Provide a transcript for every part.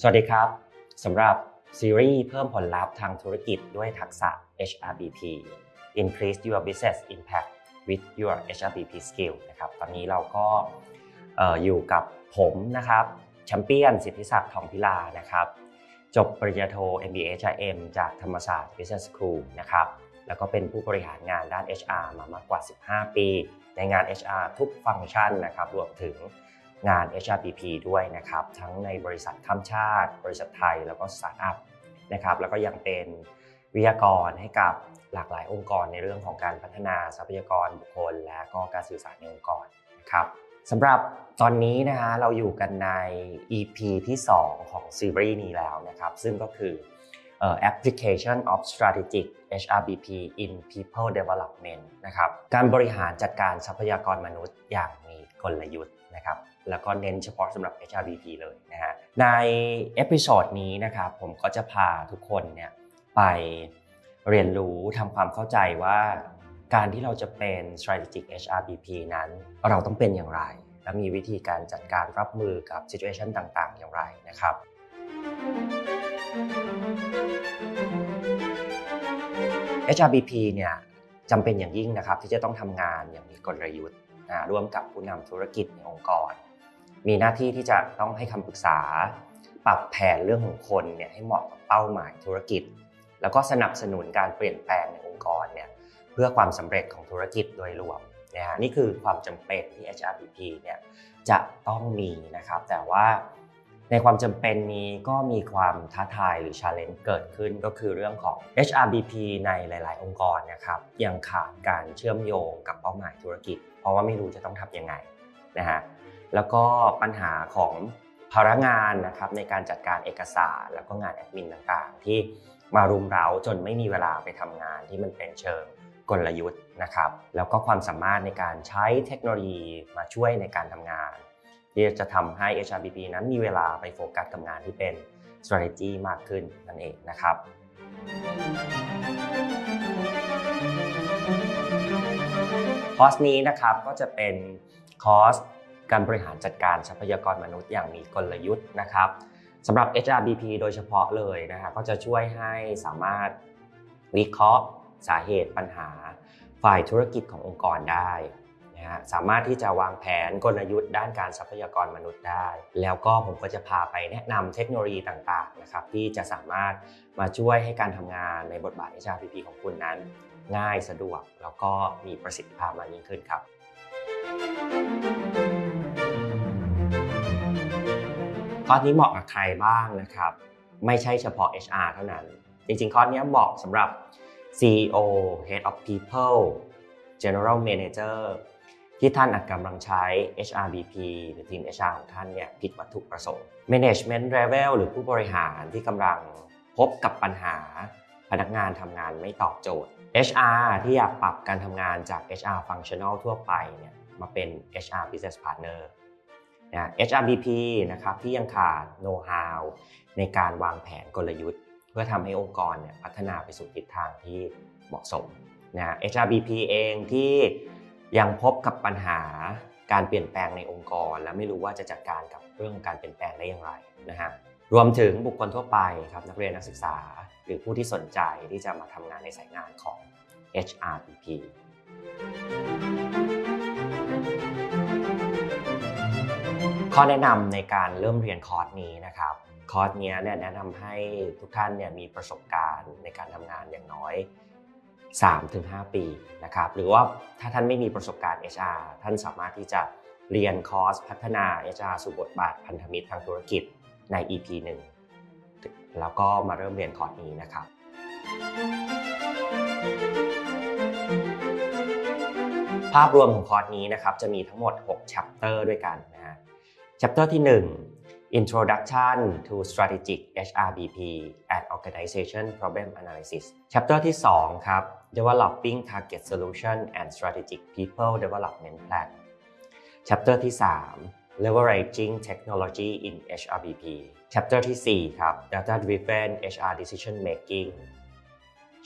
สวัสดีครับสำหรับซีรีส์เพิ่มผลลัพธ์ทางธุรกิจด้วยทักษะ HRBP Increase your business impact with your HRBP skill นะครับตอนนี้เราก็อออยู่กับผมนะครับแชมเปี้ยนสิทธิศักดิ์ทองพิลานะครับ จบปริญญาโท MBA HRM จากธรรมศาสตร์ Business School นะครับแล้วก็เป็นผู้บริหารงานด้าน HR มามากกว่า 15 ปี ในงาน HR ทุกฟังก์ชันนะครับรวมถึง งาน HRBP ด้วยนะครับทั้งในบริษัทข้ามชาติ บริษัทไทยแล้วก็สตาร์ทอัพนะครับแล้วก็ยังเป็นวิทยากรให้กับหลากหลายองค์กรในเรื่องของการพัฒนาทรัพยากรบุคคล และก็การสื่อสารในองค์กรนะครับสำหรับตอนนี้นะฮะเราอยู่กันใน EP ที่ 2 ของซีรีส์นี้แล้วนะครับซึ่งก็คือเอ่อ application of strategic HRBP in people development นะครับการบริหารจัดการทรัพยากรมนุษย์อย่างมีกลยุทธ์นะครับ แล้วก็เน้นเฉพาะสำหรับ HRBP เลยนะฮะ ในเอพิโซดนี้นะครับผมก็จะพาทุกคนเนี่ยไปเรียนรู้ทำความเข้าใจว่า การที่เราจะเป็น strategic HRBP นั้น เราต้องเป็นอย่างไร และมีวิธีการจัดการรับมือกับ situation ต่างๆ อย่างไรนะครับ HRBP เนี่ยจำเป็นอย่างยิ่งนะครับที่จะต้องทำงานอย่างมีกลยุทธ์นะร่วมกับผู้นำธุรกิจในองค์กร มีหน้าที่ที่จะต้องให้คำปรึกษา ปรับแผนเรื่องของคนเนี่ยให้เหมาะกับเป้าหมายธุรกิจ แล้วก็สนับสนุนการเปลี่ยนแปลงในองค์กรเนี่ยเพื่อความสำเร็จของธุรกิจโดยรวมนะฮะนี่คือความจำเป็นที่ HRBP เนี่ยจะต้องมีนะครับ แต่ว่าในความจำเป็นนี้ก็มีความท้าทายหรือ challenge เกิดขึ้นก็คือเรื่องของ HRBP ในหลาย ๆ องค์กรนะครับ ยังขาดการเชื่อมโยงกับเป้าหมายธุรกิจ เพราะว่าไม่รู้จะต้องทำยังไงนะฮะ แล้วก็ปัญหาของภาระงานนะครับในการจัดการเอกสาร แล้วก็งานแอดมินต่างๆ ที่มารุมเร้าจนไม่มีเวลาไปทำงานที่มันเป็นเชิงกลยุทธ์นะครับ แล้วก็ความสามารถในการใช้เทคโนโลยีมาช่วยในการทำงานที่จะทำให้ HRBP นั้นมีเวลาไปโฟกัสกับงานที่เป็น strategy มากขึ้นนั่นเองนะครับ คอร์สนี้นะครับก็จะเป็นคอร์ส การบริหารจัดการทรัพยากรมนุษย์อย่างมีกลยุทธ์นะครับสำหรับ HRBP โดยเฉพาะเลยนะครับก็จะช่วยให้สามารถวิเคราะห์สาเหตุปัญหา ฝ่ายธุรกิจขององค์กรได้นะฮะสามารถที่จะวางแผนกลยุทธ์ด้านการทรัพยากรมนุษย์ได้ แล้วก็ผมก็จะพาไปแนะนำเทคโนโลยีต่างๆนะครับที่จะสามารถมาช่วยให้การทำงานในบทบาท HRBP ของคุณนั้น ง่ายสะดวกแล้วก็มีประสิทธิภาพมากยิ่งขึ้นครับคอ ร์สนี้เหมาะกับใครบ้างนะครับ ไม่ใช่เฉพาะ HR เท่านั้น จริงๆคอร์สนี้เหมาะสำหรับ CEO Head of People General Manager ที่ท่านอาจกำลังใช้ HRBP หรือทีม HR ของท่านเนี่ยผิดวัตถุประสงค์ Management Level หรือผู้บริหารที่กำลังพบกับปัญหาพนักงานทำงานไม่ตอบโจทย์ HR ที่อยากปรับการทำงานจาก HR Functional ทั่วไปเนี่ยมาเป็น HR Business Partner นะ HRBP นะครับที่ยังขาด Know how ในการวางแผนกลยุทธ์ เพื่อทำให้องค์กรเนี่ยพัฒนาไปสู่ทิศทางที่เหมาะสมนะ HRBP เองที่ยังพบกับปัญหาการเปลี่ยนแปลงในองค์กร และไม่รู้ว่าจะจัดการกับเรื่องการเปลี่ยนแปลงได้อย่างไรนะฮะรวมถึงบุคคลทั่วไปครับนักเรียนนักศึกษา หรือผู้ที่สนใจที่จะมาทำงานในสายงานของ HRBP ข้อแนะนำในการเริ่มเรียนคอร์สนี้นะครับคอร์สนี้เนี่ยแนะนำให้ทุกท่านเนี่ยมีประสบการณ์ในการทำงานอย่างน้อย 3-5 ปีนะครับหรือว่าถ้าท่านไม่มีประสบการณ์ HR ท่านสามารถที่จะเรียนคอร์สพัฒนา HR สู่บทบาทพันธมิตรทางธุรกิจใน EP 1 แล้วก็มาเริ่มเรียนคอร์สนี้นะครับ ภาพรวมของคอร์สนี้นะครับจะมีทั้งหมด 6 chapter ด้วยกันนะ chapter ที่ 1 Introduction to Strategic HRBP and Organization Problem Analysis chapter ที่ 2 ครับ Developing Target Solution and Strategic People Development Plan chapter ที่ 3 Leveraging Technology in HRBP chapter ที่ 4 ครับ Data Driven HR Decision Making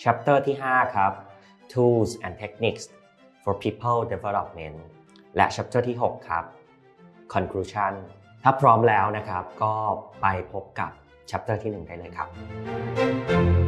chapter ที่ 5 ครับ Tools and Techniques for People Development และ chapter ที่ 6 ครับ Conclusion ถ้าพร้อมแล้วนะครับก็ไปพบกับ chapter ที่ 1 ได้เลยครับ